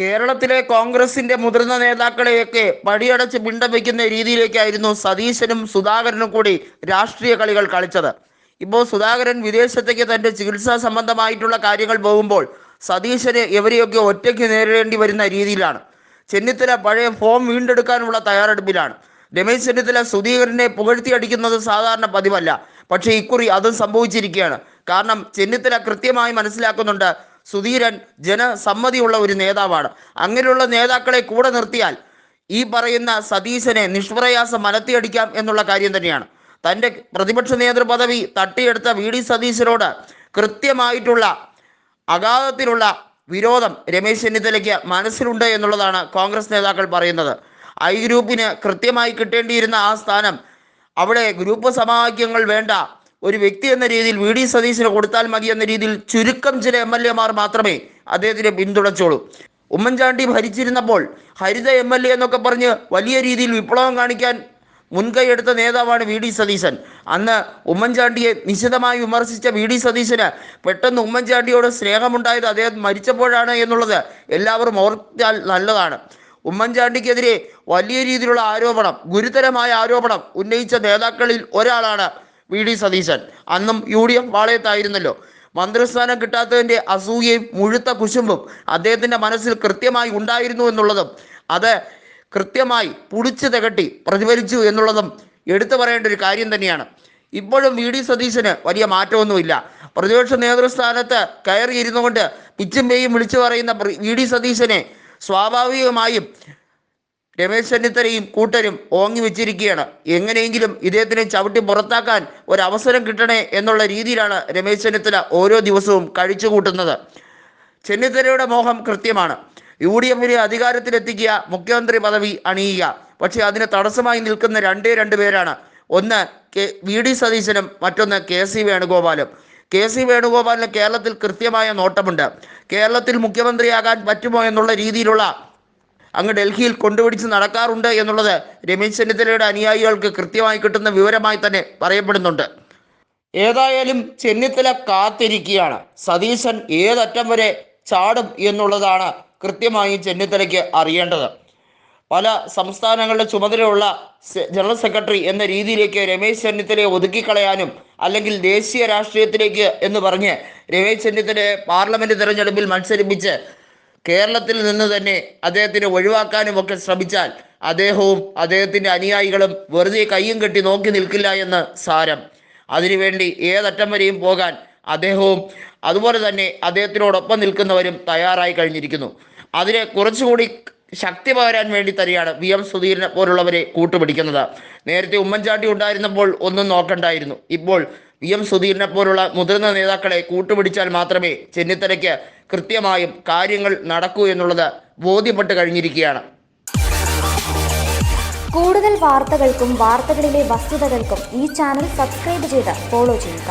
കേരളത്തിലെ കോൺഗ്രസിന്റെ മുതിർന്ന നേതാക്കളെയൊക്കെ പടിയടച്ച് പിണ്ടം വയ്ക്കുന്ന രീതിയിലേക്കായിരുന്നു സതീശനും സുധാകരനും കൂടി രാഷ്ട്രീയ കളികൾ കളിച്ചത്. ഇപ്പോൾ സുധാകരൻ വിദേശത്തേക്ക് തന്റെ ചികിത്സാ സംബന്ധമായിട്ടുള്ള കാര്യങ്ങൾ പോകുമ്പോൾ സതീശന് എവരെയൊക്കെ ഒറ്റയ്ക്ക് നേരിടേണ്ടി വരുന്ന രീതിയിലാണ്. ചെന്നിത്തല പഴയ ഫോം വീണ്ടെടുക്കാനുള്ള തയ്യാറെടുപ്പിലാണ്. രമേശ് ചെന്നിത്തല സുധീകരനെ പുകഴ്ത്തിയടിക്കുന്നത് സാധാരണ പതിവല്ല. പക്ഷേ ഇക്കുറി അതും സംഭവിച്ചിരിക്കുകയാണ്. കാരണം ചെന്നിത്തല കൃത്യമായി മനസ്സിലാക്കുന്നുണ്ട് സുധീരൻ ജനസമ്മതിയുള്ള ഒരു നേതാവാണ്. അങ്ങനെയുള്ള നേതാക്കളെ കൂടെ നിർത്തിയാൽ ഈ പറയുന്ന സതീശനെ നിഷ്പ്രയാസം മലത്തിയടിക്കാം എന്നുള്ള കാര്യം തന്നെയാണ്. തന്റെ പ്രതിപക്ഷ നേതൃപദവി തട്ടിയെടുത്ത വി. ഡി. സതീശനോട് കൃത്യമായിട്ടുള്ള അഗാധത്തിലുള്ള വിരോധം രമേശ് ചെന്നിത്തലയ്ക്ക് മനസ്സിലുണ്ട് എന്നുള്ളതാണ് കോൺഗ്രസ് നേതാക്കൾ പറയുന്നത്. ഐ ഗ്രൂപ്പിന് കൃത്യമായി കിട്ടേണ്ടിയിരുന്ന ആ സ്ഥാനം അവിടെ ഗ്രൂപ്പ് സമവാക്യങ്ങൾ വേണ്ട ഒരു വ്യക്തി എന്ന രീതിയിൽ വി ഡി സതീശന് കൊടുത്താൽ മതി എന്ന രീതിയിൽ ചുരുക്കം ചില എം എൽ എമാർ മാത്രമേ അദ്ദേഹത്തിനെ പിന്തുണച്ചോളൂ ഉമ്മൻചാണ്ടി ഭരിച്ചിരുന്നപ്പോൾ ഹരിത എം എൽ എ എന്നൊക്കെ പറഞ്ഞ് വലിയ രീതിയിൽ വിപ്ലവം കാണിക്കാൻ മുൻകൈയെടുത്ത നേതാവാണ് വി ഡി സതീശൻ. അന്ന് ഉമ്മൻചാണ്ടിയെ നിശിതമായി വിമർശിച്ച വി ഡി സതീശന് പെട്ടെന്ന് ഉമ്മൻചാണ്ടിയോട് സ്നേഹമുണ്ടായത് അദ്ദേഹം മരിച്ചപ്പോഴാണ് എന്നുള്ളത് എല്ലാവരും ഓർത്താൽ നല്ലതാണ്. ഉമ്മൻചാണ്ടിക്കെതിരെ വലിയ രീതിയിലുള്ള ആരോപണം ഗുരുതരമായ ആരോപണം ഉന്നയിച്ച നേതാക്കളിൽ ഒരാളാണ് വി ഡി സതീശൻ. അന്നും യു ഡി എഫ് വാളയത്തായിരുന്നല്ലോ. മന്ത്രിസ്ഥാനം കിട്ടാത്തതിന്റെ അസൂയയും മുഴുത്ത കുശുമ്പും അദ്ദേഹത്തിന്റെ മനസ്സിൽ കൃത്യമായി ഉണ്ടായിരുന്നു എന്നുള്ളതും അത് കൃത്യമായി പുളിച്ചു തികട്ടി പ്രതിഫലിച്ചു എന്നുള്ളതും എടുത്തു പറയേണ്ട ഒരു കാര്യം തന്നെയാണ്. ഇപ്പോഴും വി ഡി സതീശന് വലിയ മാറ്റമൊന്നുമില്ല. പ്രതിപക്ഷ നേതൃസ്ഥാനത്ത് കയറിയിരുന്നു കൊണ്ട് പിച്ചും പേയും വിളിച്ചു പറയുന്ന വി ഡി സതീശനെ സ്വാഭാവികമായും രമേശ് ചെന്നിത്തലയും കൂട്ടരും ഓങ്ങി വെച്ചിരിക്കുകയാണ്. എങ്ങനെയെങ്കിലും ഇദ്ദേഹത്തിനെ ചവിട്ടി പുറത്താക്കാൻ ഒരവസരം കിട്ടണേ എന്നുള്ള രീതിയിലാണ് രമേശ് ചെന്നിത്തല ഓരോ ദിവസവും കഴിച്ചു കൂട്ടുന്നത് ചെന്നിത്തലയുടെ മോഹം കൃത്യമാണ്. യു ഡി എഫിനെ അധികാരത്തിലെത്തിക്കുക മുഖ്യമന്ത്രി പദവി അണിയുക. പക്ഷേ അതിന് തടസ്സമായി നിൽക്കുന്ന രണ്ടേ രണ്ട് പേരാണ്. ഒന്ന് കെ വി ഡി സതീശനും മറ്റൊന്ന് കെ സി വേണുഗോപാലും. കെ സി വേണുഗോപാലിന് കേരളത്തിൽ കൃത്യമായ നോട്ടമുണ്ട്. കേരളത്തിൽ മുഖ്യമന്ത്രിയാകാൻ പറ്റുമോ എന്നുള്ള രീതിയിലുള്ള അങ്ങ് ഡൽഹിയിൽ കൊണ്ടുപിടിച്ച് നടക്കാറുണ്ട് എന്നുള്ളത് രമേശ് ചെന്നിത്തലയുടെ അനുയായികൾക്ക് കൃത്യമായി കിട്ടുന്ന വിവരമായി തന്നെ പറയപ്പെടുന്നുണ്ട്. ഏതായാലും ചെന്നിത്തല കാത്തിരിക്കുകയാണ്. സതീശൻ ഏതറ്റം വരെ ചാടും എന്നുള്ളതാണ് കൃത്യമായി ചെന്നിത്തലയ്ക്ക് അറിയേണ്ടത്. പല സംസ്ഥാനങ്ങളുടെ ചുമതലയുള്ള ജനറൽ സെക്രട്ടറി എന്ന രീതിയിലേക്ക് രമേശ് ചെന്നിത്തലയെ ഒതുക്കിക്കളയാനും അല്ലെങ്കിൽ ദേശീയ രാഷ്ട്രീയത്തിലേക്ക് എന്ന് പറഞ്ഞ് രമേശ് ചെന്നിത്തലയെ പാർലമെന്റ് തെരഞ്ഞെടുപ്പിൽ മത്സരിപ്പിച്ച് കേരളത്തിൽ നിന്ന് തന്നെ അദ്ദേഹത്തിനെ ഒഴിവാക്കാനും ഒക്കെ ശ്രമിച്ചാൽ അദ്ദേഹവും അദ്ദേഹത്തിന്റെ അനുയായികളും വെറുതെ കയ്യും കെട്ടി നോക്കി നിൽക്കില്ല എന്ന് സാരം. അതിനുവേണ്ടി ഏതറ്റം വരെയും പോകാൻ അദ്ദേഹവും അതുപോലെ തന്നെ അദ്ദേഹത്തിനോടൊപ്പം നിൽക്കുന്നവരും തയ്യാറായി കഴിഞ്ഞിരിക്കുന്നു. അതിനെ കുറച്ചുകൂടി ശക്തി പകരാൻ വേണ്ടി തന്നെയാണ് വി എം സുധീരനെ പോലുള്ളവരെ കൂട്ടുപിടിക്കുന്നത്. നേരത്തെ ഉമ്മൻചാണ്ടി ഉണ്ടായിരുന്നപ്പോൾ ഒന്നും നോക്കണ്ടായിരുന്നു. ഇപ്പോൾ വി എം സുധീരനെ പോലുള്ള മുതിർന്ന നേതാക്കളെ കൂട്ടുപിടിച്ചാൽ മാത്രമേ ചെന്നിത്തലയ്ക്ക് കൃത്യമായും കാര്യങ്ങൾ നടക്കൂ എന്നുള്ളത് ബോധ്യപ്പെട്ട് കഴിഞ്ഞിരിക്കുകയാണ്. കൂടുതൽ വാർത്തകൾക്കും വാർത്തകളിലെ വസ്തുതകൾക്കും ഈ ചാനൽ സബ്സ്ക്രൈബ് ചെയ്ത് ഫോളോ ചെയ്യുക.